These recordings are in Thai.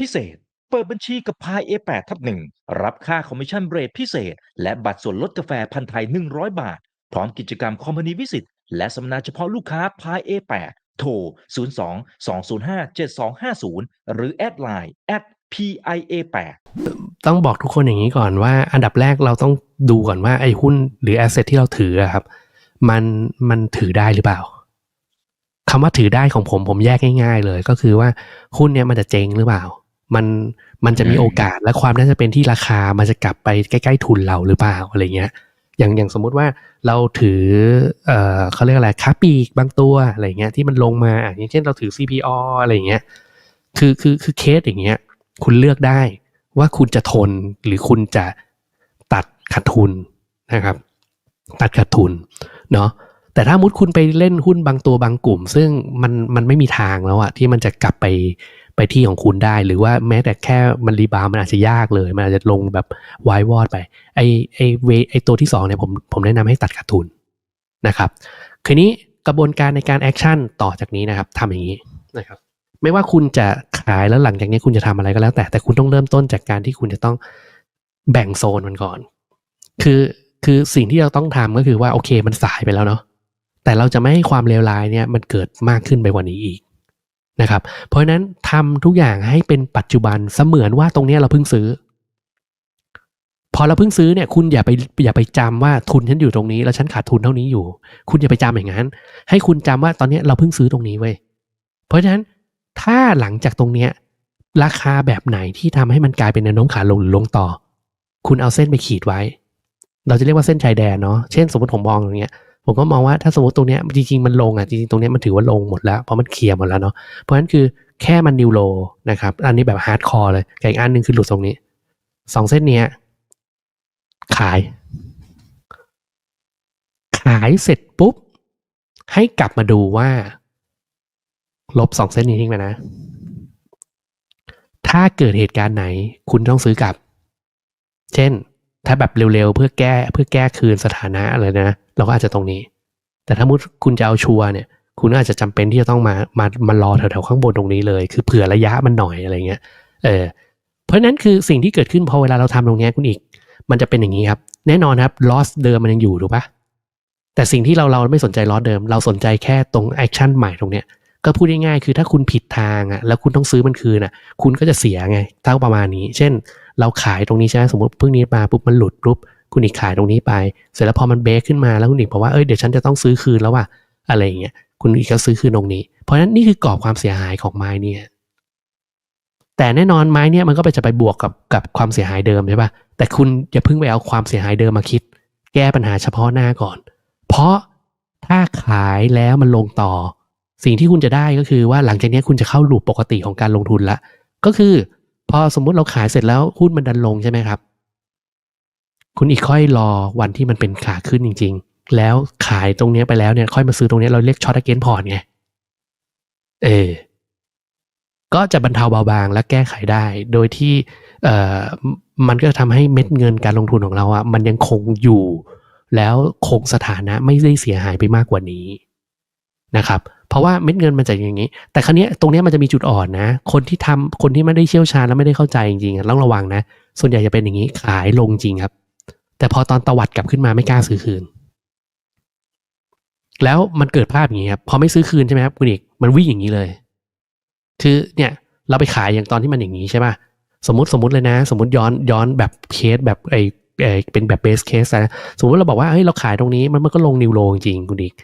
พิเศษ เปิดบัญชีกับพาย A8 ทับหนึ่งรับค่าคอมมิชชั่นเรทพิเศษ และบัตรส่วนลดกาแฟพันธ์ไทย 100 บาท พร้อมกิจกรรมคอมพานีวิสิตและสัมมนาเฉพาะลูกค้าพาย A8 โทร 02 205 7250 หรือแอดไลน์ @PIA8 ต้องบอกทุกคนอย่างนี้ก่อนว่า อันดับแรกเราต้องดูก่อนว่าไอ้หุ้นหรือแอสเซทที่เราถือครับ มันมันถือได้หรือเปล่าคำว่าถือได้ของผมผมแยกง่าย ๆ เลย ก็คือว่าหุ้นเนี้ยมันจะเจ๊งหรือเปล่า มันมันจะมีโอกาสและความน่าจะเป็นที่ราคามันจะกลับไปใกล้ๆทุนเราหรือเปล่าอะไรเงี้ย อย่างอย่างสมมุติว่าเราถือเอ่อเขาเรียกอะไรค้าปลีกบางตัวอะไรเงี้ยที่มันลงมาอะอย่างเช่นเราถือ CPO อะไรเงี้ยคือคือคือเคสอย่างเงี้ย คุณเลือกได้ว่าคุณจะทนหรือคุณจะตัดขาดทุนนะครับ ตัดขาดทุนเนาะแต่ถ้ามุดคุณไปเล่นหุ้นบางตัวบางกลุ่ม ซึ่งมันมันไม่มีทางแล้วอะที่มันจะกลับไป ไปที่ของคุณได้ หรือว่าแม้แต่แค่มันรีบาวด์มันอาจจะยากเลย มันอาจจะลงแบบวายวอดไป ไอไอเวไอตัวที่สองเนี่ยผมผมแนะนำให้ตัดขาดทุนนะครับคืนนี้กระบวนการในการแอคชั่นต่อจากนี้นะครับทำอย่างนี้นะครับไม่ว่าคุณจะขายแล้วหลังจากนี้คุณจะทำอะไรก็แล้วแต่แต่คุณต้องเริ่มต้นจากการที่คุณจะต้องแบ่งโซนมันก่อน คือคือสิ่งที่เราต้องทำก็คือว่าโอเคมันสายไปแล้วเนาะแต่เราจะไม่ให้ความเลวร้ายเนี่ยมันเกิดมากขึ้นไปกว่านี้อีก นะครับ เพราะฉะนั้นทำทุกอย่างให้เป็นปัจจุบันเสมือนว่าตรงนี้เราเพิ่งซื้อ พอเราเพิ่งซื้อเนี่ย คุณอย่าไปอย่าไปจำว่าทุนฉันอยู่ตรงนี้ แล้วฉันขาดทุนเท่านี้อยู่ คุณอย่าไปจำอย่างนั้น ให้คุณจำว่าตอนนี้เราเพิ่งซื้อตรงนี้เว้ยเพราะฉะนั้นถ้าหลังจากตรงเนี้ยราคาแบบไหนที่ทำให้มันกลายเป็นแนวโน้มขาลงหรือลงต่อ คุณเอาเส้นไปขีดไว้ เราจะเรียกว่าเส้นชายแดนเนาะเช่นสมมติผมมองอย่างเงี้ย ผมก็มองว่าถ้าสมมติตรงเนี้ยจริงๆมันลงอะจริงๆตรงเนี้ยมันถือว่าลงหมดแล้วเพราะมันเคลียร์หมดแล้วเนาะเพราะฉะนั้นคือแค่มันนิวโลนะครับอันนี้แบบฮาร์ดคอร์เลยกับอีกอันหนึ่งคือหลุดตรงนี้สองเส้นเนี้ยขาย ขายเสร็จปุ๊บ ให้กลับมาดูว่า ลบสองเส้นนี้ทิ้งไปนะ ถ้าเกิดเหตุการณ์ไหน คุณต้องซื้อกลับ เช่น ถ้าแบบเร็วๆ เพื่อแก้เพื่อแก้คืนสถานะอะไรนะ เราก็อาจจะตรงนี้ แต่ถ้ามุดคุณจะเอาชัวร์เนี่ย คุณอาจจะจำเป็นที่จะต้องมามามารอแถวๆข้างบนตรงนี้เลย คือเผื่อระยะมันหน่อยอะไรเงี้ยเออเพราะนั้นคือสิ่งที่เกิดขึ้นพอเวลาเราทำตรงนี้คุณอีก มันจะเป็นอย่างนี้ครับ แน่นอนครับ loss เดิมมันยังอยู่ถูกปะแต่สิ่งที่เราเราไม่สนใจ loss เดิม เราสนใจแค่ตรง action ใหม่ตรงเนี้ยก็พูดง่ายๆคือถ้าคุณผิดทางอะแล้วคุณต้องซื้อมันคืนอะ คุณก็จะเสียไงเท่าประมาณนี้ เช่น เราขายตรงนี้ใช่ไหมสมมติเพิ่งนี้มาปุ๊บมันหลุดปุ๊บ คุณอีกขายตรงนี้ไป เสร็จแล้วพอมันเบรกขึ้นมาแล้วคุณอีกบอกว่าเอ้ยเดี๋ยวฉันจะต้องซื้อคืนแล้วว่ะอะไรอย่างเงี้ยคุณอีกก็ซื้อคืนตรงนี้ เพราะฉะนั้นนี่คือกรอบความเสียหายของไม้เนี่ยแต่แน่นอนไม้เนี่ยมันก็ไปจะไปบวกกับกับความเสียหายเดิมใช่ปะแต่คุณอย่าเพิ่งไปเอาความเสียหายเดิมมาคิด แก้ปัญหาเฉพาะหน้าก่อน เพราะถ้าขายแล้วมันลงต่อ สิ่งที่คุณจะได้ก็คือว่าหลังจากนี้คุณจะเข้าลูปปกติของการลงทุนละ ก็คือ พอสมมุติเราขายเสร็จแล้วหุ้นมันดันลงใช่ไหมครับ คุณอีกค่อยรอวันที่มันเป็นขาขึ้นจริง ๆ แล้วขายตรงนี้ไปแล้วเนี่ยค่อยมาซื้อตรงนี้เราเรียกช็อตเกนพอร์ตไง เออ ก็จะบรรเทาเบาบางและแก้ไขได้ โดยที่เอ่อมันก็จะทำให้เม็ดเงินการลงทุนของเราอะมันยังคงอยู่ แล้วคงสถานะไม่ได้เสียหายไปมากกว่านี้นะครับเพราะว่าเม็ดเงินมันจะอย่างนี้ แต่ครั้นี้ตรงเนี้ยมันจะมีจุดอ่อนนะ คนที่ทำคนที่ไม่ได้เชี่ยวชาญและไม่ได้เข้าใจจริงๆต้องระวังนะ ส่วนใหญ่จะเป็นอย่างนี้ขายลงจริงครับ แต่พอตอนตวัดกลับขึ้นมาไม่กล้าซื้อคืน แล้วมันเกิดภาพอย่างนี้ครับพอไม่ซื้อคืนใช่ไหมครับคุณอีกมันวิ่งอย่างนี้เลย คือเนี่ยเราไปขายอย่างตอนที่มันอย่างนี้ใช่ป่ะสมมติสมมติเลยนะ สมมติย้อนย้อนแบบเคสแบบไอไอเป็นแบบเบสเคสนะสมมติเราบอกว่าเฮ้ยเราขายตรงนี้มันมันก็ลงนิวโลจริงคุณอีก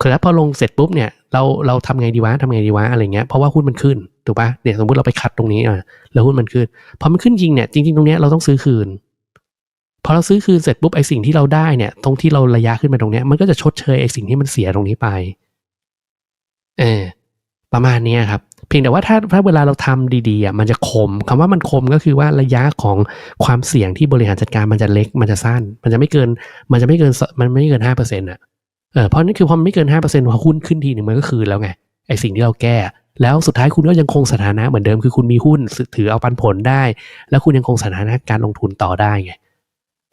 คือแล้วพอลงเสร็จปุ๊บเนี่ยเราเราทำไงดีวะทำไงดีวะอะไรเงี้ยเพราะว่าหุ้นมันขึ้นถูกป่ะเนี่ยสมมติเราไปคัดตรงนี้อะแล้วหุ้นมันขึ้นพอมันขึ้นจริงเนี่ยจริงๆตรงเนี้ยเราต้องซื้อคืน พอเราซื้อคืนเสร็จปุ๊บไอสิ่งที่เราได้เนี่ย ตรงที่เราระยะขึ้นมาตรงเนี้ย มันก็จะชดเชยไอสิ่งที่มันเสียตรงนี้ไป เออประมาณนี้ครับ เพียงแต่ว่าถ้าถ้าเวลาเราทำดีๆอะมันจะคมคำว่ามันคมก็คือว่าระยะของความเสี่ยงที่บริหารจัดการมันจะเล็กมันจะสั้น มันจะไม่เกิน มันจะไม่เกินมันไม่เกินห้าเปอร์เซ็นต์อะเออเพราะนั่นคือพอมไม่เกินห้าเปอร์เซ็นต์พอหุ้นขึ้นทีหนึ่งมันก็คือแล้วไงไอสิ่งที่เราแก้ แล้วสุดท้ายคุณก็ยังคงสถานะเหมือนเดิมคือคุณมีหุ้นถือเอาปันผลได้ แล้วคุณยังคงสถานะการลงทุนต่อได้ไง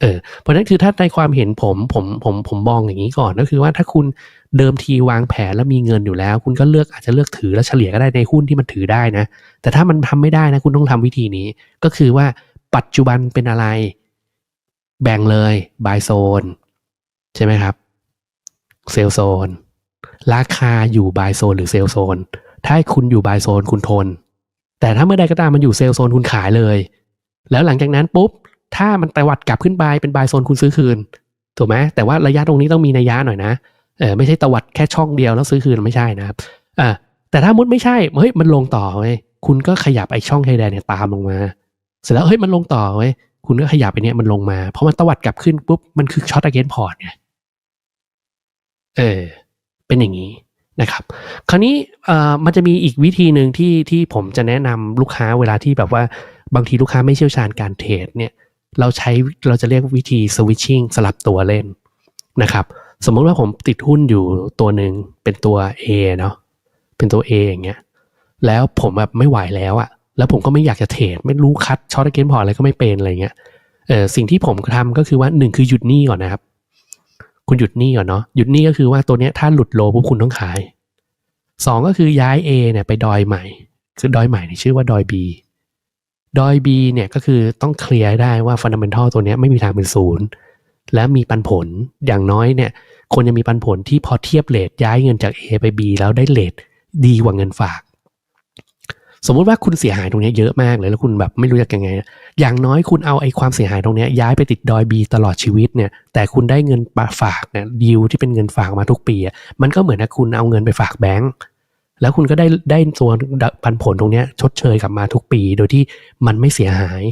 เออเพราะนั้นคือถ้าในความเห็นผมผมผมผมมองอย่างนี้ก่อนก็คือว่าถ้าคุณเดิมทีวางแผนแล้วมีเงินอยู่แล้ว คุณก็เลือกอาจจะเลือกถือแล้วเฉลี่ยก็ได้ในหุ้นที่มันถือได้นะ แต่ถ้ามันทำไม่ได้นะ คุณต้องทำวิธีนี้ ก็คือว่าปัจจุบันเป็นอะไร แบ่งเลยบายโซนใช่ไหมครับเซลโซนราคาอยู่บายโซนหรือเซลโซนถ้าคุณอยู่บายโซนคุณทน แต่ถ้าเมื่อใดก็ตามมันอยู่เซลโซนคุณขายเลย แล้วหลังจากนั้นปุ๊บ ถ้ามันตวัดกลับขึ้นไปเป็นบายโซนคุณซื้อคืนถูกไหมแต่ว่าระยะตรงนี้ต้องมีนัยยะหน่อยนะเออไม่ใช่ตวัดแค่ช่องเดียวแล้วซื้อคืนไม่ใช่นะครับอ่าแต่ถ้ามุดไม่ใช่เฮ้ยมันลงต่อเว้ยคุณก็ขยับไอ้ช่องไฮแดนเนี่ยตามลงมา เสร็จแล้วเฮ้ยมันลงต่อเว้ยคุณก็ขยับไปเนี่ยมันลงมาเพราะมันตวัดกลับขึ้นปุ๊บมันคือช็อตอเกนพอร์ตไงเออเป็นอย่างนี้นะครับ คราวนี้เอ่อมันจะมีอีกวิธีหนึ่งที่ที่ผมจะแนะนำลูกค้าเวลาที่แบบว่าบางทีลูกค้าไม่เชี่ยวชาญการเทรดเนี่ย เราใช้เราจะเรียกวิธี switching สลับตัวเล่นนะครับ สมมติว่าผมติดหุ้นอยู่ตัวหนึ่งเป็นตัว A เนาะเป็นตัว A อย่างเงี้ยแล้วผมแบบไม่ไหวแล้วอะแล้วผมก็ไม่อยากจะเทรดไม่รู้คัดช็อตเกนพอร์ตอะไรก็ไม่เป็นอะไรเงี้ยเออสิ่งที่ผมทำก็คือว่าหนึ่งคือหยุดหนี้ก่อนนะครับ คุณหยุดหนี้ก่อนเนาะหยุดหนี้ก็คือว่าตัวเนี้ยถ้าหลุดโลปุ๊บคุณต้องขายสองก็คือย้าย A เนี่ยไปดอยใหม่ คือดอยใหม่ที่ชื่อว่าดอย B ดอย B เนี่ยก็คือต้องเคลียร์ได้ว่าฟันดัมเบลทัลตัวเนี้ยไม่มีทางเป็นศูนย์และมีปันผลอย่างน้อยเนี่ยควรจะมีปันผลที่พอเทียบเลทย้ายเงินจาก A ไป B แล้วได้เลทดีกว่าเงินฝาก สมมุติว่าคุณเสียหายตรงนี้เยอะมากเลยแล้วคุณแบบไม่รู้จะยังไง อย่างน้อยคุณเอาไอ้ความเสียหายตรงนี้ย้ายไปติดดอย B ตลอดชีวิตเนี่ย แต่คุณได้เงินฝากเนี่ยดีลที่เป็นเงินฝากมาทุกปีมันก็เหมือนกับคุณเอาเงินไปฝากแบงก์ แล้วคุณก็ได้ได้ส่วนปันผลตรงนี้ชดเชยกลับมาทุกปี โดยที่มันไม่เสียหาย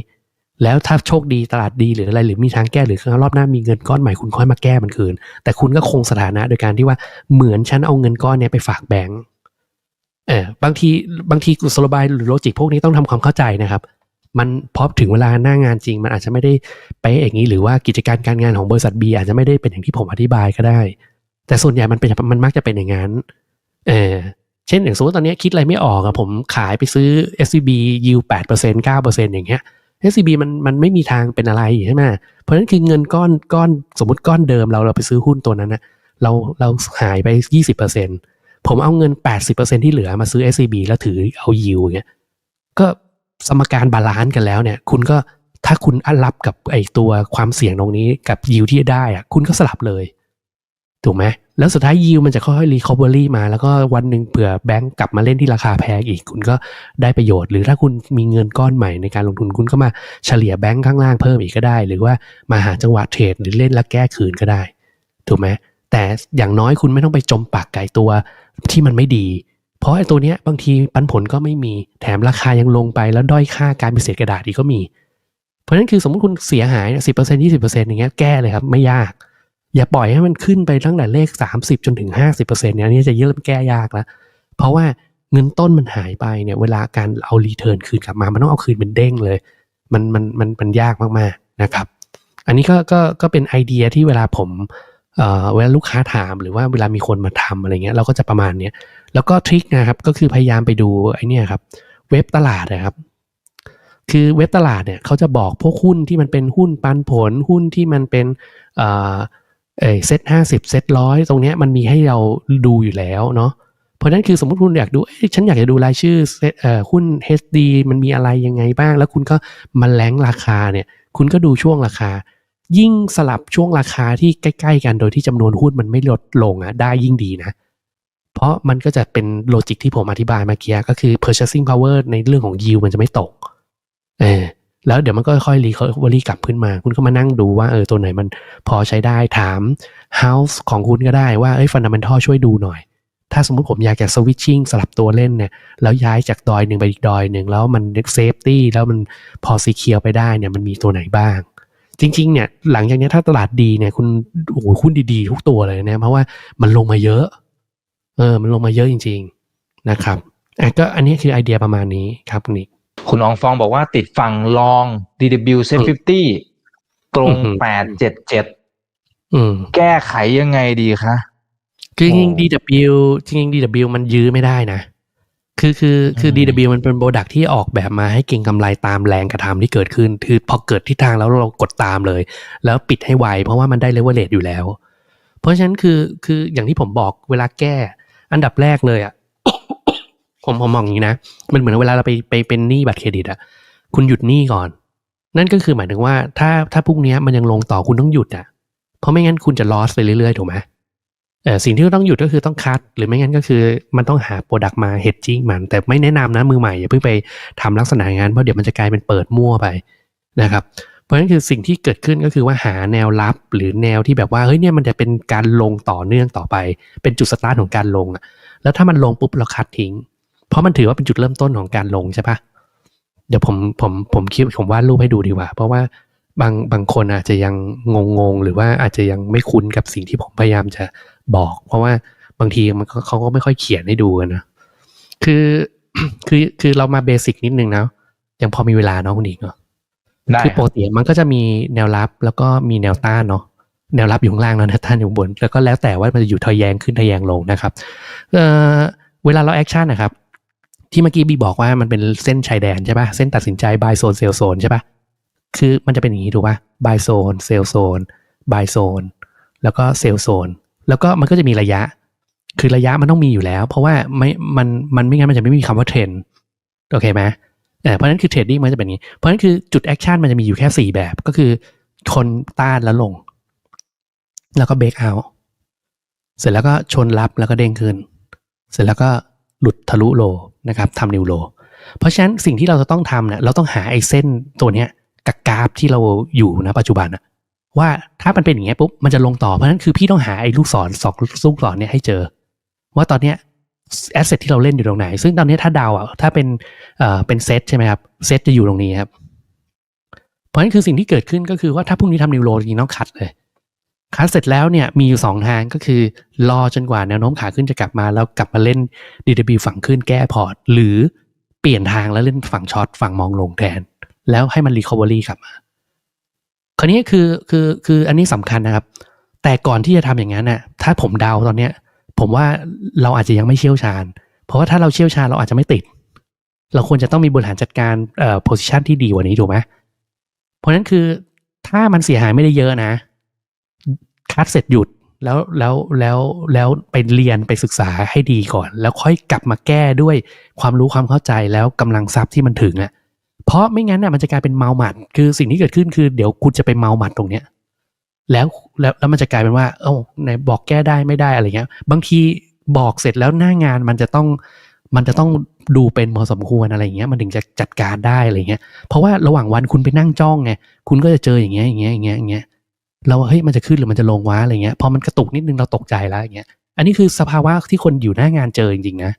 แล้วถ้าโชคดีตลาดดีหรืออะไรหรือมีทางแก้หรือครั้งรอบหน้ามีเงินก้อนใหม่คุณค่อยมาแก้มันคืน แต่คุณก็คงสถานะโดยการที่ว่าเหมือนฉันเอาเงินก้อนนี้ไปฝากแบงก์เออบางทีบางทีกุศโลบายหรือโลจิกพวกนี้ต้องทำความเข้าใจนะครับ มันพอถึงเวลาหน้างานจริง มันอาจจะไม่ได้ไปะอย่างนี้หรือว่ากิจการการงานของบริษัท B อาจจะไม่ได้เป็นอย่างที่ผมอธิบายก็ได้ แต่ส่วนใหญ่มันเป็นมันมักจะเป็นอย่างนั้นเออ เช่นอย่างสมมติตอนนี้คิดอะไรไม่ออกอะผมขายไปซื้อ SCB yield แปดเปอร์เซ็นต์เก้าเปอร์เซ็นต์อย่างเงี้ย SCB มันมันไม่มีทางเป็นอะไรใช่ไหมเพราะฉะนั้นคือเงินก้อนก้อนสมมติก้อนเดิมเราเราไปซื้อหุ้นตัวนั้นนะเราเราหายไปยี่สิบเปอร์เซ็นต์ผมเอาเงินแปดสิบเปอร์เซ็นที่เหลือมาซื้อ SCB แล้วถือเอา yield อย่างเงี้ยก็สมการบาลานซ์กันแล้วเนี่ยคุณก็ถ้าคุณอันรับกับไอตัวความเสี่ยงตรงนี้กับ yield ที่ได้อะคุณก็สลับเลย ถูกไหมแล้วสุดท้ายยิวมันจะค่อยๆรีคอเวอรี่มา แล้วก็วันหนึ่งเผื่อแบงก์กลับมาเล่นที่ราคาแพงอีก คุณก็ได้ประโยชน์ หรือถ้าคุณมีเงินก้อนใหม่ในการลงทุนคุณก็มาเฉลี่ยแบงก์ข้างล่างเพิ่มอีกก็ได้ หรือว่ามาหาจังหวะเทรดหรือเล่นแล้วแก้คืนก็ได้ ถูกไหมแต่อย่างน้อยคุณไม่ต้องไปจมปากไก่ตัวที่มันไม่ดี เพราะไอ้ตัวเนี้ยบางทีปันผลก็ไม่มีแถมราคายังลงไปแล้วด้อยค่าการเป็นเศษกระดาษอีกก็มี เพราะฉะนั้นคือสมมติคุณเสียหายสิบเปอร์เซ็นต์ยี่สิบเปอร์เซ็นต์อย่างเงี้ยแก้เลยครับไม่ยาก อย่าปล่อยให้มันขึ้นไปตั้งแต่เลข 30 จนถึง 50%เนี่ยอันนี้จะเริ่มแก้ยากแล้ว เพราะว่าเงินต้นมันหายไปเนี่ยเวลาการเอารีเทิร์นคืนกลับมา มันต้องเอาคืนเป็นเด้งเลย มันมันมันมันยากมากๆนะครับ อันนี้ก็ก็ก็เป็นไอเดียที่เวลาผมเอ่อเวลาลูกค้าถามหรือว่าเวลามีคนมาทำอะไรเงี้ยเราก็จะประมาณเนี้ยแล้วก็ทริคนะครับก็คือพยายามไปดูไอเนี่ยครับเว็บตลาดนะครับคือเว็บตลาดเนี่ยเขาจะบอกพวกหุ้นที่มันเป็นหุ้นปันผลหุ้นที่มันเป็นเอ่อ เอเซ็ตห้าสิบเซ็ตร้อยตรงเนี้ยมันมีให้เราดูอยู่แล้วเนาะเพราะนั้นคือสมมติคุณอยากดูเอ้ฉันอยากจะดูรายชื่อเซตเอ่อหุ้น HD มันมีอะไรยังไงบ้าง แล้วคุณก็มาแลงราคาเนี่ย คุณก็ดูช่วงราคา ยิ่งสลับช่วงราคาที่ใกล้ ๆ กันโดยที่จำนวนหุ้นมันไม่ลดลงอะได้ยิ่งดีนะ เพราะมันก็จะเป็นโลจิกที่ผมอธิบายเมื่อกี้ก็คือ purchasing power ในเรื่องของ yield มันจะไม่ตกเออ แล้วเดี๋ยวมันก็ค่อยรีคอเวอรี่กลับขึ้นมา คุณก็มานั่งดูว่าเออตัวไหนมันพอใช้ได้ถาม house ของคุณก็ได้ว่าเอ้ย fundamental ช่วยดูหน่อย ถ้าสมมติผมอยากจะ switching สลับตัวเล่นเนี่ยแล้วย้ายจากดอยหนึ่งไปอีกดอยหนึ่งแล้วมัน safety แล้วมันพอซีเคียวไปได้เนี่ยมันมีตัวไหนบ้าง จริงๆเนี่ยหลังจากนี้ถ้าตลาดดีเนี่ยคุณโอ้โหหุ้นดีๆ ทุกตัวเลยนะเพราะว่ามันลงมาเยอะ เออ มันลงมาเยอะจริง ๆนะครับอะก็อันนี้คือไอเดียประมาณนี้ครับนิก คุณอองฟองบอกว่าติดฝั่งลอง DW เซฟฟิตี้ตรงอือหือแปดเจ็ดเจ็ดอืมแก้ไขยังไงดีคะคือจริงโอ้ๆ DW จริงๆ DW มันยื้อไม่ได้นะ คือคือคืออืม DW มันเป็นโปรดักที่ออกแบบมาให้เก่งกำไรตามแรงกระทำที่เกิดขึ้น คือพอเกิดทิศทางแล้วเรากดตามเลย แล้วปิดให้ไว เพราะว่ามันได้เลเวลเลตอยู่แล้ว เพราะฉะนั้นคือคืออย่างที่ผมบอกเวลาแก้ อันดับแรกเลยอะ ผมผมมองอย่างนี้นะ มันเหมือนเวลาเราไปไปเป็นหนี้บัตรเครดิตอะคุณหยุดหนี้ก่อน นั่นก็คือหมายถึงว่าถ้าถ้าพรุ่งนี้มันยังลงต่อคุณต้องหยุดอะเพราะไม่งั้นคุณจะ loss ไปเรื่อยๆถูกไหมเออสิ่งที่ต้องหยุดก็คือต้องคัด หรือไม่งั้นก็คือมันต้องหาโปรดักต์มา hedging มัน แต่ไม่แนะนำนะมือใหม่อย่าเพิ่งไปทำลักษณะอย่างนั้นเพราะเดี๋ยวมันจะกลายเป็นเปิดมั่วไปนะครับเพราะฉะนั้นคือสิ่งที่เกิดขึ้นก็คือว่าหาแนวรับหรือแนวที่แบบว่าเฮ้ยเนี่ยมันจะเป็นการลงต่อเนื่องต่อไป เป็นจุดสตาร์ทของการลงอะแล้วถ้ามันลงปุ๊บเราคัดทิ้ง ราะมันถือว่าเป็นจุดเริ่มต้นของการลงใช่ปะเดี๋ยวผมผมผมคิดผมวาดรูปให้ดูดีกว่า เพราะว่าบางบางคนอาจจะยังงงงๆหรือว่าอาจจะยังไม่คุ้นกับสิ่งที่ผมพยายามจะบอก เพราะว่าบางทีมันก็เขาก็ไม่ค่อยเขียนให้ดูกันนะคือคือคือเรามาเบสิกนิดนึงนะยังพอมีเวลาเนาะคุณอีกเนาะได้คือคปรับกติมันก็จะมีแนวรับแล้วก็มีแนวต้านเนาะแนวรับอยู่ข้างล่างแล้วแนวต้านอยู่ข้างบน แล้วก็แล้วแต่ว่ามันจะอยู่ทะแยงขึ้นทะแยงลงนะครับเอ่อเวลาเราแอคชั่นนะครับ ที่เมื่อกี้บีบอกว่ามันเป็นเส้นชายแดนใช่ปะเส้นตัดสินใจ buy zone sell zone ใช่ปะคือมันจะเป็นอย่างนี้ถูกปะ buy zone sell zone buy zone แล้วก็ sell zone แล้วก็มันก็จะมีระยะ คือระยะมันต้องมีอยู่แล้ว เพราะว่าไม่มันมันไม่งั้นมันจะไม่มีคำว่าเทรนโอเคไหมเออเพราะฉะนั้นคือเทรดดิ้งมันจะเป็นอย่างนี้ เพราะฉะนั้นคือจุดแอคชั่นมันจะมีอยู่แค่สี่แบบก็คือ คนต้านแล้วลง แล้วก็เบรกเอาเสร็จแล้วก็ชนรับแล้วก็เด้งขึ้น เสร็จแล้วก็หลุดทะลุโล นะครับทำนิวโล เพราะฉะนั้นสิ่งที่เราจะต้องทำเนี่ยเราต้องหาไอ้เส้นตัวเนี้ยกับกราฟที่เราอยู่นะปัจจุบันอะว่าถ้ามันเป็นอย่างเงี้ยปุ๊บมันจะลงต่อเพราะฉะนั้นคือพี่ต้องหาไอ้ลูกศรสองลูกศรเนี่ยให้เจอ ว่าตอนเนี้ยแอสเซทที่เราเล่นอยู่ตรงไหน ซึ่งตอนนี้ถ้าดาวอะถ้าเป็นเอ่อเป็นเซตใช่ไหมครับเซตจะอยู่ตรงนี้ครับ เพราะฉะนั้นคือสิ่งที่เกิดขึ้นก็คือว่าถ้าพรุ่งนี้ทำนิวโรจริงต้องคัดเลย คัดเสร็จแล้วเนี่ยมีอยู่สองทางก็คือ รอจนกว่าแนวโน้มขาขึ้นจะกลับมา แล้วกลับมาเล่น DW ฝั่งขึ้นแก้พอร์ต หรือเปลี่ยนทางแล้วเล่นฝั่งช็อตฝั่งมองลงแทน แล้วให้มันรีคอเวอรี่กลับมาคราวนี้คือคือคืออันนี้สำคัญนะครับ แต่ก่อนที่จะทำอย่างนั้นน่ะถ้าผมเดาตอนเนี้ย ผมว่าเราอาจจะยังไม่เชี่ยวชาญ เพราะว่าถ้าเราเชี่ยวชาญเราอาจจะไม่ติด เราควรจะต้องมีบริหารจัดการเอ่อ position ที่ดีกว่านี้ถูกไหมเพราะนั้นคือถ้ามันเสียหายไม่ได้เยอะนะ คัดเสร็จหยุดแล้วแล้วแล้วแล้วไปเรียนไปศึกษาให้ดีก่อน แล้วค่อยกลับมาแก้ด้วยความรู้ความเข้าใจแล้วกำลังทรัพย์ที่มันถึงอะ่ะเพราะไม่งั้นน่ะมันจะกลายเป็นเมาหมัด คือสิ่งที่เกิดขึ้นคือเดี๋ยวคุณจะไปเมาหมัดตรงเนี้ยแล้วแล้วแล้วมันจะกลายเป็นว่า เอ้าไหนบอกแก้ได้ไม่ได้อะไรเงี้ย บางทีบอกเสร็จแล้วหน้างานมันจะต้องมันจะต้องดูเป็นพอสมควรอะไรเงี้ย มันถึงจะจัดการได้อะไรเงี้ย เพราะว่าระหว่างวันคุณไปนั่งจ้องไงคุณก็จะเจออย่างเงี้ยอย่างเงี้ยอย่างเงี้ยอย่างเงี้ย เราเฮ้ยมันจะขึ้นหรือมันจะลงวะอะไรเงี้ยพอมันกระตุกนิดนึงเราตกใจแล้วอย่างเงี้ยอันนี้คือสภาวะที่คนอยู่หน้างานเจอจริงๆนะ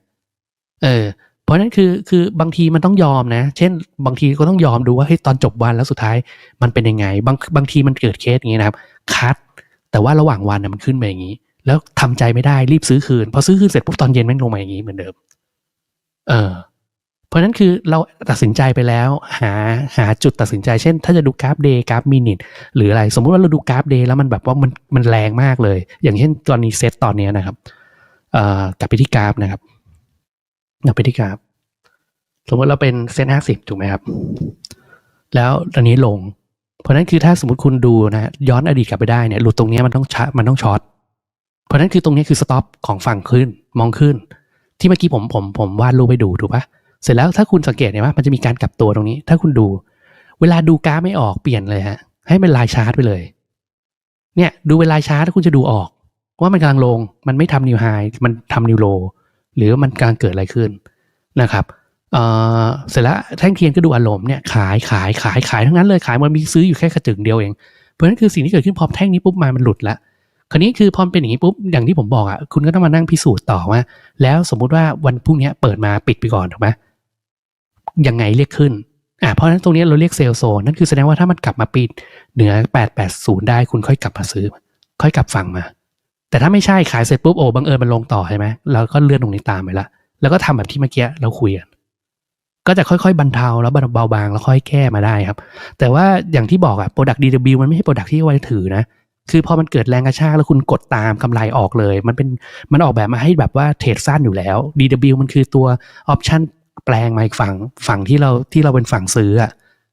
เออ เพราะนั้นคือคือบางทีมันต้องยอมนะ เช่น บางทีก็ต้องยอมดูว่าเฮ้ยตอนจบวันแล้วสุดท้ายมันเป็นยังไง บางบางทีมันเกิดเคสอย่างนี้นะครับคัด แต่ว่าระหว่างวันน่ะมันขึ้นไปอย่างนี้ แล้วทำใจไม่ได้รีบซื้อคืน พอซื้อคืนเสร็จปุ๊บตอนเย็นแม่งลงมาอย่างนี้เหมือนเดิม เออ ราะนั้นคือเราตัดสินใจไปแล้ว หาหาจุดตัดสินใจ เช่น ถ้าจะดูกราฟเดย์กราฟมินิทหรืออะไร สมมุติว่าเราดูกราฟเดย์แล้วมันแบบว่ามันมันแรงมากเลย อย่างเช่นตอนนี้เซตตอนนี้นะครับ เอ่อกลับไปที่กราฟนะครับกลับไปที่กราฟ สมมติเราเป็นเซตห้าสิบถูกไหมครับ แล้วตอนนี้ลง เพราะนั้นคือถ้าสมมติคุณดูนะย้อนอดีตกลับไปได้เนี่ยหลุดตรงนี้มันต้องชมันต้องช็อตเพราะฉะนั้นคือตรงนี้คือสต็อปของฝั่งขึ้นมองขึ้น ที่เมื่อกี้ผมผมผมวาดรูปไปดูถูกปะ เสร็จแล้วถ้าคุณสังเกตเห็นว่ามันจะมีการกลับตัวตรงนี้ ถ้าคุณดู เวลาดูกราฟไม่ออกเปลี่ยนเลยฮะ ให้เป็นลายชาร์ตไปเลย เนี่ยดูเป็นลายชาร์ตถ้าคุณจะดูออก ว่ามันกำลังลง มันไม่ทำนิวไฮมันทำนิวโลหรือมันกำลังเกิดอะไรขึ้นนะครับเอ่อเสร็จแล้วแท่งเทียนก็ดูอารมณ์เนี่ยขายขายขายขายทั้งนั้นเลยขายมันมีซื้ออยู่แค่กระจึงเดียวเอง เพราะนั้นคือสิ่งที่เกิดขึ้นพอแท่งนี้ปุ๊บมามันหลุดละคราวนี้คือพอมเป็นอย่างนี้ปุ๊บอย่างที่ผมบอกอะคุณก็ต้องมานั่งพิสูจน์ต่อว่า แล้วสมมุติว่าวันพรุ่งนี้เปิดมาปิดไปก่อนถูกไหม ยังไงเรียกขึ้นอ่าเพราะฉะนั้นตรงนี้เราเรียกเซลโซนนั่นคือแสดงว่าถ้ามันกลับมาปิดเหนือ 880 ได้คุณค่อยกลับมาซื้อ ค่อยกลับฝั่งมา แต่ถ้าไม่ใช่ขายเสร็จปุ๊บโอ้บังเอิญมันลงต่อใช่ไหมเราก็เลื่อนตรงนี้ตามไปละแล้วก็ทำแบบที่เมื่อกี้เราคุยกันก็จะค่อยๆ บรรเทาแล้วเบาบางแล้วค่อยแก้มาได้ครับ แต่ว่าอย่างที่บอกอะ Product DW มันไม่ใช่ Product ที่ไว้ถือนะ คือพอมันเกิดแรงกระชากแล้วคุณกดตามกำไรออกเลย มันเป็นมันออกแบบมาให้แบบว่าเทรดสั้นอยู่แล้ว DW มันคือตัวออปชัน แปลงมาอีกฝั่งฝั่งที่เราที่เราเป็นฝั่งซื้ออะ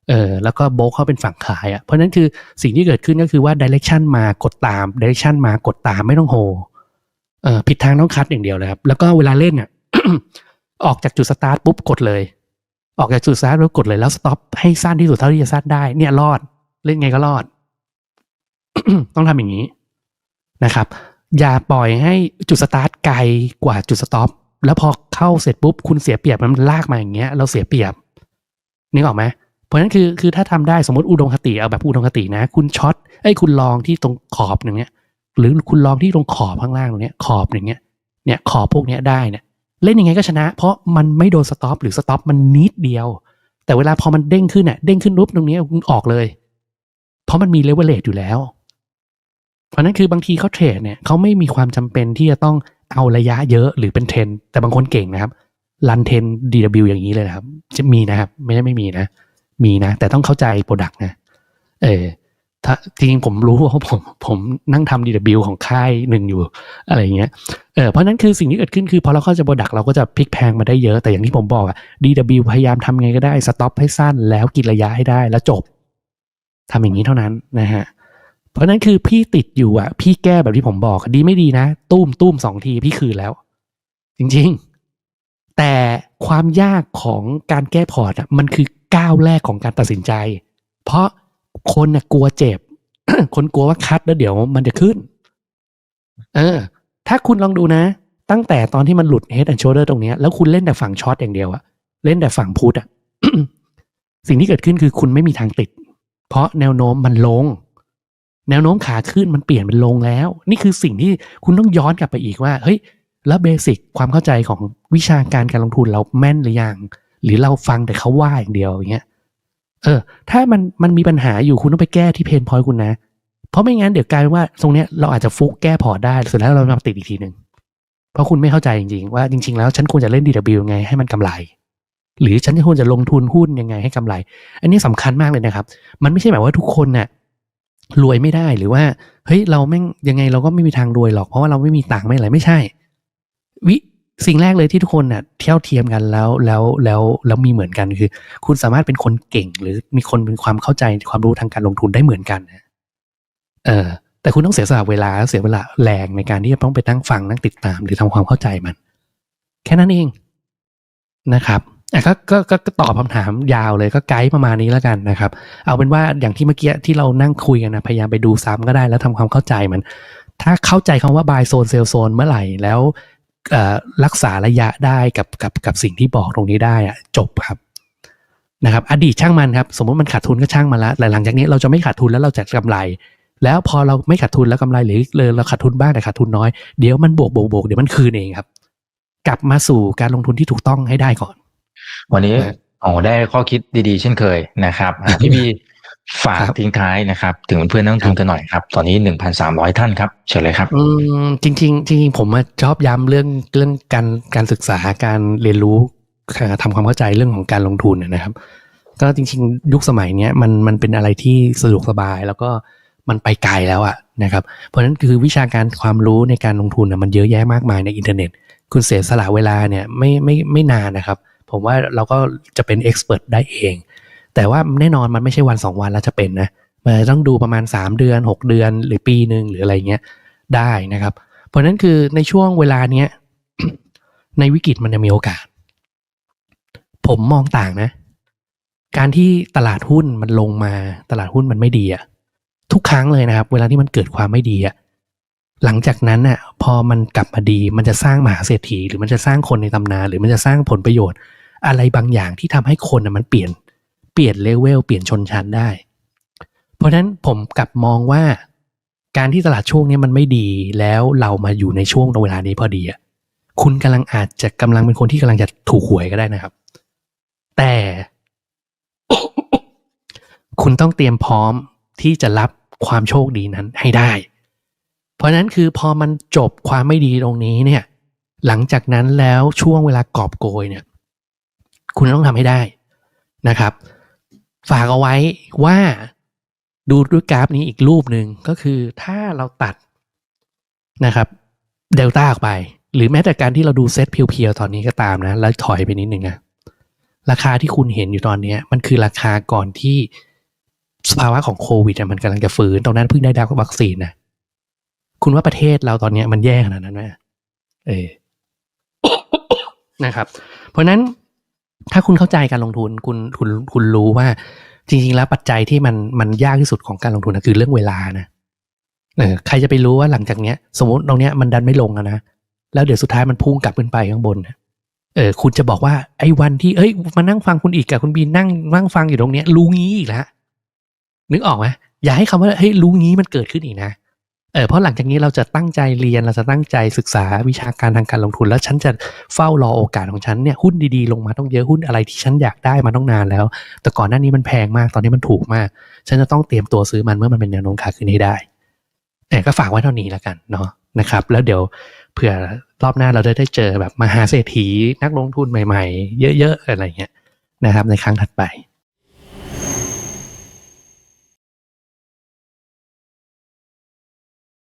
เออแล้วก็โบกเขาเป็นฝั่งขายอะเพราะนั้นคือสิ่งที่เกิดขึ้นก็คือว่า direction มากดตาม direction มากดตามไม่ต้องโฮเออผิดทางต้องคัดอย่างเดียวเลยครับ แล้วก็เวลาเล่นเนี่ยออกจากจุดสตาร์ทปุ๊บกดเลย ออกจากจุดสตาร์ทแล้วกดเลยแล้วสต็อปให้สั้นที่สุดเท่าที่จะสั้นได้เนี่ยรอด เล่นไงก็รอด ต้องทำอย่างนี้นะครับ อย่าปล่อยให้จุดสตาร์ทไกลกว่าจุดสต็อป แล้วพอเข้าเสร็จปุ๊บคุณเสียเปรียบมันลากมาอย่างเงี้ย เราเสียเปรียบนึกออกไหมเพราะฉะนั้นคือคือถ้าทำได้สมมติอุดมคติเอาแบบอุดมคตินะ คุณช็อตไอ้คุณลองที่ตรงขอบอย่างเงี้ยหรือคุณลองที่ตรงขอบข้างล่างตรงเนี้ยขอบอย่างเงี้ยเนี่ยขอบพวกเนี้ยได้เนี่ยเล่นยังไงก็ชนะ เพราะมันไม่โดนสต็อปหรือสต็อปมันนิดเดียว แต่เวลาพอมันเด้งขึ้นเนี่ยเด้งขึ้นปุ๊บตรงเนี้ยคุณออกเลย เพราะมันมีเลเวลเลตอยู่แล้ว เพราะนั้นคือบางทีเขาเทรดเนี่ยเขาไม่มีความจำเป็นที่จะต้อง เอาระยะเยอะหรือเป็นเทรนแต่บางคนเก่งนะครับรันเทรน DW อย่างนี้เลยนะครับ จะมีนะครับ ไม่ใช่ไม่มีนะ มีนะ แต่ต้องเข้าใจโปรดักต์นะ เออถ้าจริงผมรู้ว่าผมผมนั่งทำ DW ของค่ายหนึ่งอยู่ อะไรอย่างเงี้ยเออเพราะนั้นคือสิ่งที่เกิดขึ้นคือพอเราเข้าใจโปรดักต์เราก็จะพลิกแพงมาได้เยอะ แต่อย่างที่ผมบอกอะ DW พยายามทำไงก็ได้สต็อปให้สั้น แล้วกินระยะให้ได้แล้วจบทำอย่างนี้เท่านั้นนะฮะ เพราะนั้นคือพี่ติดอยู่อะพี่แก้แบบที่ผมบอกดีไม่ดีนะ ตุ้มตุ้มสองทีพี่คืนแล้ว จริงๆ แต่ความยากของการแก้พอร์ตอะมันคือก้าวแรกของการตัดสินใจ เพราะคนน่ะกลัวเจ็บ คนกลัวว่าคัดแล้วเดี๋ยวมันจะขึ้น เออ ถ้าคุณลองดูนะ ตั้งแต่ตอนที่มันหลุด head and shoulder ตรงนี้แล้วคุณเล่นแต่ฝั่งช็อตอย่างเดียวอะเล่นแต่ฝั่งพุทอะสิ่งที่เกิดขึ้นคือคุณไม่มีทางติด เพราะแนวโน้มมันลง แนวโน้มขาขึ้นมันเปลี่ยนเป็นลงแล้ว นี่คือสิ่งที่คุณต้องย้อนกลับไปอีกว่าเฮ้ยแล้วเบสิกความเข้าใจของวิชาการการลงทุนเราแม่นหรือยัง หรือเราฟังแต่เขาว่าอย่างเดียวอย่างเงี้ยเออ ถ้ามันมันมีปัญหาอยู่คุณต้องไปแก้ที่เพนพอยต์คุณนะ เพราะไม่งั้นเดี๋ยวกลายเป็นว่าตรงเนี้ยเราอาจจะฟุกแก้พอได้สุดท้ายเรามาติดอีกทีหนึ่งเพราะคุณไม่เข้าใจจริงๆ ว่าจริงๆแล้วฉันควรจะเล่น DW ยังไงให้มันกำไร หรือฉันจะควรจะลงทุนหุ้นยังไงให้กำไร อันนี้สำคัญมากเลยนะครับ มันไม่ใช่แบบว่าทุกคนน่ะ รวยไม่ได้หรือว่าเฮ้ยเราแม่งยังไงเราก็ไม่มีทางรวยหรอกเพราะว่าเราไม่มีตังค์ไม่อะไรไม่ใช่ วิสิ่งแรกเลยที่ทุกคนน่ะเที่ยวเทียมกันแล้วแล้วแล้วแล้วมีเหมือนกันคือ คุณสามารถเป็นคนเก่ง หรือมีคนเป็นความเข้าใจความรู้ทางการลงทุนได้เหมือนกันนะเออแต่คุณต้องเสียสละเวลาเสียเวลาแรงในการที่จะต้องไปนั่งฟังนั่งติดตาม หรือทำความเข้าใจมัน แค่นั้นเองนะครับ อะก็ก็ก็ตอบคำถามยาวเลยก็ไกด์ประมาณนี้แล้วกันนะครับ เอาเป็นว่าอย่างที่เมื่อกี้ที่เรานั่งคุยกันนะพยายามไปดูซ้ำก็ได้แล้วทำความเข้าใจมัน ถ้าเข้าใจคำว่า buy zone sell zone เมื่อไหร่แล้วรักษาระยะได้กับกับกับสิ่งที่บอกตรงนี้ได้อะจบครับนะครับ อดีตช่างมันครับ สมมติมันขาดทุนก็ช่างมันละแต่หลังจากนี้เราจะไม่ขาดทุนแล้วเราจะกำไร แล้วพอเราไม่ขาดทุนแล้วกำไรหรือเลยเราขาดทุนบ้างแต่ขาดทุนน้อยเดี๋ยวมันบวกบวกบวกเดี๋ยวมันคืนเองครับ กลับมาสู่การลงทุนที่ถูกต้องให้ได้ก่อน วันนี้นะอ๋อได้ข้อคิดดีๆ เช่นเคยนะครับอะพี่บีฝากครับทิ้งท้ายนะครับ ถึงเพื่อนๆนักลงทุนกันหน่อยครับ ตอนนี้หนึ่งพันสามร้อยท่านครับเชิญเลยครับ อืมจริงๆจริงๆผมอะชอบย้ำเรื่องเรื่องการการศึกษาการเรียนรู้เอ่อทำความเข้าใจเรื่องของการลงทุนนะนะครับ ก็จริง ๆ ยุคสมัยเนี้ยมันมันเป็นอะไรที่สะดวกสบายแล้วก็มันไปไกลแล้วอะนะครับ เพราะฉะนั้นคือวิชาการความรู้ในการลงทุนน่ะมันเยอะแยะมากมายในอินเทอร์เน็ต คุณเสียสละเวลาเนี่ยไม่ไม่ไม่นานนะครับ ผมว่าเราก็จะเป็นเอ็กซ์เพรสได้เอง แต่ว่าแน่นอนมันไม่ใช่วันสองวันแล้วจะเป็นนะมันต้องดูประมาณ 3 เดือน 6 เดือนหรือปีหนึ่งหรืออะไรเงี้ยได้นะครับ เพราะฉะนั้นคือในช่วงเวลาเนี้ยในวิกฤตมันจะมีโอกาส ผมมองต่างนะ การที่ตลาดหุ้นมันลงมาตลาดหุ้นมันไม่ดีอะทุกครั้งเลยนะครับ เวลาที่มันเกิดความไม่ดีอะหลังจากนั้นน่ะพอมันกลับมาดี มันจะสร้างมหาเศรษฐี หรือมันจะสร้างคนในตำนานหรือมันจะสร้างผลประโยชน์ อะไรบางอย่างที่ทำให้คนมันเปลี่ยนเปลี่ยนเลเวลเปลี่ยนชนชั้นได้ เพราะฉะนั้นผมกลับมองว่าการที่ตลาดช่วงนี้มันไม่ดีแล้วเรามาอยู่ในช่วงเวลานี้พอดีอะคุณกำลังอาจจะกำลังเป็นคนที่กำลังจะถูกหวยก็ได้นะครับ แต่ คุณต้องเตรียมพร้อมที่จะรับความโชคดีนั้นให้ได้ เพราะฉะนั้นคือพอมันจบความไม่ดีตรงนี้เนี่ย หลังจากนั้นแล้วช่วงเวลากอบโกยเนี่ย คุณต้องทำให้ได้นะครับ ฝากเอาไว้ว่าดูด้วยกราฟนี้อีกรูปหนึ่งก็คือถ้าเราตัดนะครับเดลต้าออกไป หรือแม้แต่การที่เราดูเซตเพียวๆตอนนี้ก็ตามนะ แล้วถอยไปนิดหนึ่งนะราคาที่คุณเห็นอยู่ตอนนี้มันคือราคาก่อนที่สภาวะของโควิดมันกำลังจะฟื้นตรงนั้นเพิ่งได้ดับวัคซีนนะคุณว่าประเทศเราตอนนี้มันแย่ขนาดนั้นไหมเออนะครับ เพราะนั้น ถ้าคุณเข้าใจการลงทุนคุณคุณคุณรู้ว่า จริง ๆ แล้วปัจจัยที่มันมันยากที่สุดของการลงทุนนะคือเรื่องเวลานะเออใครจะไปรู้ว่าหลังจากเนี้ย สมมติตรงเนี้ยมันดันไม่ลงอะนะแล้วเดี๋ยวสุดท้ายมันพุ่งกลับขึ้นไปข้างบนเออคุณจะบอกว่าไอ้วันที่เอ้ยมานั่งฟังคุณอีกกับคุณบีนนั่งนั่งฟังอยู่ตรงเนี้ยรู้งี้อีกแล้วนึกออกไหมอย่าให้คำว่าเฮ้ยรู้งี้มันเกิดขึ้นอีกนะ เออเพราะหลังจากนี้เราจะตั้งใจเรียนเราจะตั้งใจศึกษาวิชาการทางการลงทุน แล้วฉันจะเฝ้ารอโอกาสของฉันเนี่ยหุ้นดีๆ ลงมาต้องเยอะหุ้นอะไรที่ฉันอยากได้มาต้องนานแล้ว แต่ก่อนหน้านี้มันแพงมากตอนนี้มันถูกมาก ฉันจะต้องเตรียมตัวซื้อมันเมื่อมันเป็นแนวโน้มขาขึ้นให้ได้แต่ก็ฝากไว้เท่านี้แล้วกันเนาะนะครับ แล้วเดี๋ยวเผื่อรอบหน้าเราได้ได้เจอแบบมหาเศรษฐีนักลงทุนใหม่ ๆ เยอะๆอะไรเงี้ยนะครับในครั้งถัดไป